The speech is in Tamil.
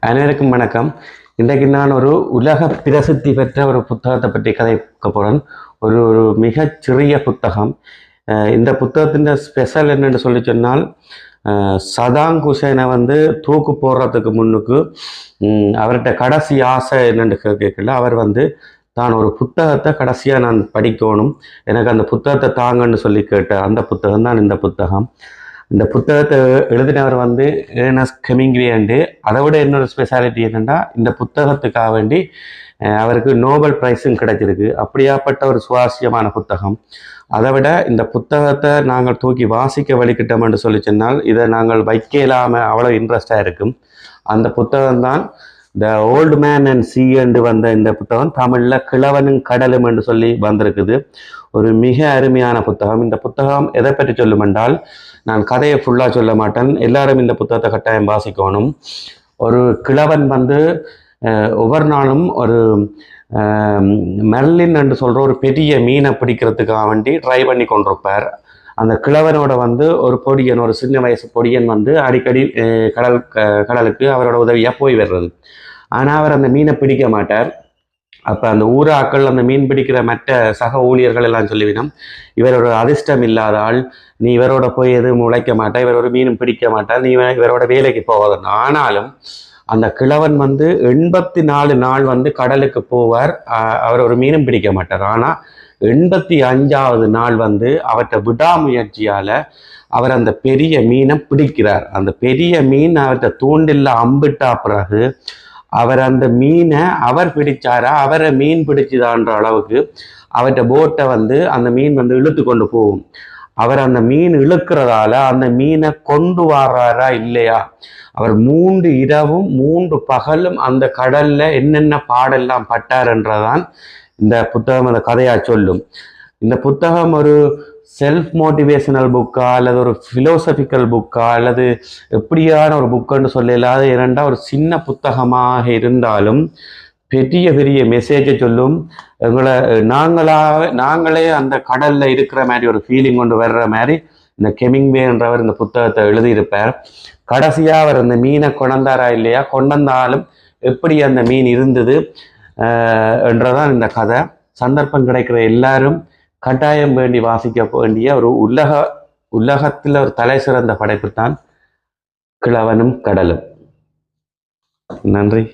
அனைவருக்கும் வணக்கம். இன்றைக்கு நான் ஒரு உலக பிரசித்தி பெற்ற ஒரு புத்தகத்தை பற்றி கதைக்க போகிறேன் ஒரு ஒரு மிகச்சிறிய புத்தகம். இந்த புத்தகத்தின் ஸ்பெஷல் என்னென்னு சொல்லி சொன்னால் சதாங் குசேனை வந்து தூக்கு போடுறதுக்கு முன்னுக்கு அவர்கிட்ட கடைசி ஆசை என்னென்னு கே- கேட்கல. அவர் வந்து தான் ஒரு புத்தகத்தை கடைசியாக நான் படிக்கணும். எனக்கு அந்த புத்தகத்தை தாங்கன்னு சொல்லி கேட்ட அந்த புத்தகம் தான் இந்த புத்தகம். இந்த புத்தகத்தை எழுதினவர் வந்து ஏனஸ் கெமிங்வேண்டு அதை விட இன்னொரு ஸ்பெஷாலிட்டி என்னென்னா இந்த புத்தகத்துக்காக வேண்டி அவருக்கு நோபல் ப்ரைஸும் கிடைச்சிருக்கு. அப்படியாப்பட்ட ஒரு சுவாரஸ்யமான புத்தகம். அதை விட இந்த புத்தகத்தை நாங்கள் தூக்கி வாசிக்க வலிக்கிட்டோம் என்று சொல்லி சொன்னால் இதை நாங்கள் வைக்க இல்லாமல் அவ்வளோ இன்ட்ரெஸ்டாக இருக்கும். அந்த புத்தகம்தான் the old man and sea என்று வந்த இந்த புத்தகம் தமிழில் கிழவனும் கடலும் என்று சொல்லி வந்திருக்குது. ஒரு மிக அருமையான புத்தகம். இந்த புத்தகம் எதை பற்றி சொல்லும் என்றால் நான் கதையை ஃபுல்லாக சொல்ல மாட்டேன். எல்லாரும் இந்த புத்தகத்தை கட்டாயம் வாசிக்கணும். ஒரு கிழவன் வந்து ஒவ்வொரு நாளும் ஒரு மெர்லின் என்று சொல்கிற ஒரு பெரிய மீனை பிடிக்கிறதுக்காக வேண்டி ட்ரை பண்ணி கொண்டிருப்பார். அந்த கிழவனோட வந்து ஒரு பொடியன் ஒரு சின்ன வயசு பொடியன் வந்து அடிக்கடி கடல் க- கடலுக்கு அவரோட உதவியாக போய் வர்றது. ஆனால் அவர் அந்த மீனை பிடிக்க மாட்டார். அப்போ அந்த ஊராக்கள் அந்த மீன் பிடிக்கிற மற்ற சக ஊழியர்கள் எல்லாம் சொல்லிவிடும் இவர் ஒரு அதிர்ஷ்டம் இல்லாத ஆள். நீ இவரோட போய் எதுவும் உழைக்க மாட்டா இவர் ஒரு மீனும் பிடிக்க மாட்டார். நீ இவரோட வேலைக்கு போகாத. ஆனாலும் அந்த கிழவன் வந்து எண்பத்தி நாலு நாள் வந்து கடலுக்கு போவார். அவர் ஒரு மீனும் பிடிக்க மாட்டார். ஆனால் எண்பத்தி அஞ்சாவது நாள் வந்து அவற்றை விடாமுயற்சியால் அவர் அந்த பெரிய மீனை பிடிக்கிறார். அந்த பெரிய மீன் அவர்கிட்ட தூண்டில்ல அம்பிட்டா பிறகு அவர் அந்த மீனை அவர் பிடிச்சாரா? அவரை மீன் பிடிச்சுதான்ற அளவுக்கு அவற்றை போட்டை வந்து அந்த மீன் வந்து இழுத்து கொண்டு போகும். அவர் அந்த மீன் இழுக்கிறதால அந்த மீனை கொண்டு வர்றாரா இல்லையா? அவர் மூன்று இரவும் மூன்று பகலும் அந்த கடல்ல என்னென்ன பாடெல்லாம் பட்டார்ன்றதான் இந்த புத்தகம் அந்த கதையாக சொல்லும். இந்த புத்தகம் ஒரு செல்ஃப் மோட்டிவேஷனல் புக்கா அல்லது ஒரு ஃபிலோசபிக்கல் புக்கா அல்லது எப்படியான ஒரு புக்குன்னு சொல்லலாத இரண்டா ஒரு சின்ன புத்தகமாக இருந்தாலும் பெரிய பெரிய மெசேஜை சொல்லும். எங்களை நாங்களாக நாங்களே அந்த கடலில் இருக்கிற மாதிரி ஒரு ஃபீலிங் கொண்டு வர்ற மாதிரி இந்த கெமிங்வேன்றவர் இந்த புத்தகத்தை எழுதியிருப்பார். கடைசியாக அவர் அந்த மீனை கொண்டாரா இல்லையா? கொண்டாந்தாலும் எப்படி அந்த மீன் இருந்தது? என்றதான் இந்த கதை. சந்தர்ப்பம் கிடைக்கிற எல்லாரும் கட்டாயம் வேண்டி வாசிக்க வேண்டிய ஒரு உலக உலகத்தில் ஒரு தலை சிறந்த படைப்பு தான் கிழவனும் கடலும். நன்றி.